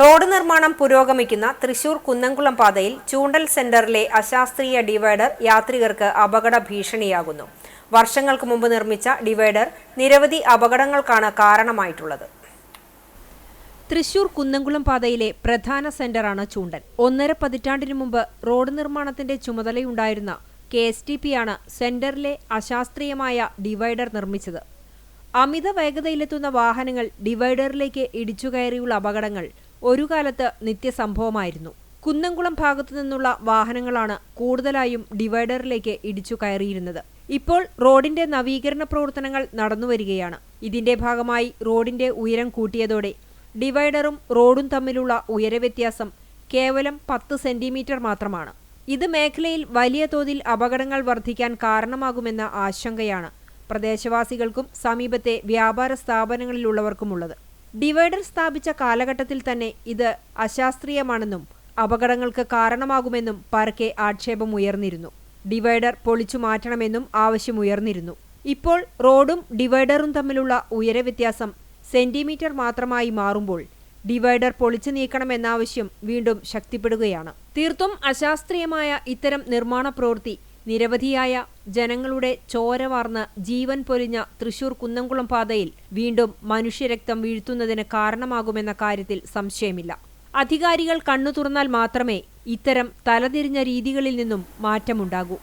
Road നിർമ്മാണം പുരോഗമിക്കുന്ന തൃശൂർ കുന്നംകുളം പാതയിൽ ചൂണ്ടൽ സെന്ററിലെ അശാസ്ത്രീയ ഡിവൈഡർ യാത്രികർക്ക് അപകട ഭീഷണിയാകുന്നു. വർഷങ്ങൾക്ക് മുമ്പ് നിർമ്മിച്ച ഡിവൈഡർ നിരവധി അപകടങ്ങൾക്കാണ് കാരണമായിട്ടുള്ളത്. തൃശൂർ കുന്നംകുളം പാതയിലെ പ്രധാന സെന്ററാണ് ചൂണ്ടൽ. ഒന്നര പതിറ്റാണ്ടിനു മുമ്പ് റോഡ് നിർമ്മാണത്തിന്റെ ചുമതലയുണ്ടായിരുന്ന കെ എസ് ടി പി ആണ് സെന്ററിലെ അശാസ്ത്രീയമായ ഡിവൈഡർ നിർമ്മിച്ചത്. അമിത വേഗതയിലെത്തുന്ന വാഹനങ്ങൾ ഡിവൈഡറിലേക്ക് ഇടിച്ചുകയറിയുള്ള അപകടങ്ങൾ ഒരു കാലത്ത് നിത്യസംഭവമായിരുന്നു. കുന്നംകുളം ഭാഗത്തു നിന്നുള്ള വാഹനങ്ങളാണ് കൂടുതലായും ഡിവൈഡറിലേക്ക് ഇടിച്ചു കയറിയിരുന്നത്. ഇപ്പോൾ റോഡിന്റെ നവീകരണ പ്രവർത്തനങ്ങൾ നടന്നുവരികയാണ്. ഇതിന്റെ ഭാഗമായി റോഡിന്റെ ഉയരം കൂട്ടിയതോടെ ഡിവൈഡറും റോഡും തമ്മിലുള്ള ഉയരവ്യത്യാസം കേവലം പത്ത് സെന്റിമീറ്റർ മാത്രമാണ്. ഇത് മേഖലയിൽ വലിയ തോതിൽ അപകടങ്ങൾ വർദ്ധിക്കാൻ കാരണമാകുമെന്ന ആശങ്കയാണ് പ്രദേശവാസികൾക്കും സമീപത്തെ വ്യാപാര സ്ഥാപനങ്ങളിലുള്ളവർക്കുമുള്ളത്. ഡിവൈഡർ സ്ഥാപിച്ച കാലഘട്ടത്തിൽ തന്നെ ഇത് അശാസ്ത്രീയമാണെന്നും അപകടങ്ങൾക്ക് കാരണമാകുമെന്നും പാർക്കെ ആക്ഷേപം ഉയർന്നിരുന്നു. ഡിവൈഡർ പൊളിച്ചു മാറ്റണമെന്നും ആവശ്യമുയർന്നിരുന്നു ഇപ്പോൾ റോഡും ഡിവൈഡറും തമ്മിലുള്ള ഉയരവ്യത്യാസം സെന്റിമീറ്റർ മാത്രമായി മാറുമ്പോൾ ഡിവൈഡർ പൊളിച്ചു നീക്കണമെന്നാവശ്യം വീണ്ടും ശക്തിപ്പെടുകയാണ്. തീർത്തും അശാസ്ത്രീയമായ ഇത്തരം നിർമ്മാണ പ്രവൃത്തി നിരവധിയായ ജനങ്ങളുടെ ചോര വാർന്ന് ജീവൻ പൊലിഞ്ഞ തൃശൂർ കുന്നംകുളം പാതയിൽ വീണ്ടും മനുഷ്യരക്തം വീഴ്ത്തുന്നതിന് കാരണമാകുമെന്ന കാര്യത്തിൽ സംശയമില്ല. അധികാരികൾ കണ്ണു തുറന്നാൽ മാത്രമേ ഇത്തരം തലതിരിഞ്ഞ രീതികളിൽ നിന്നും മാറ്റമുണ്ടാകൂ.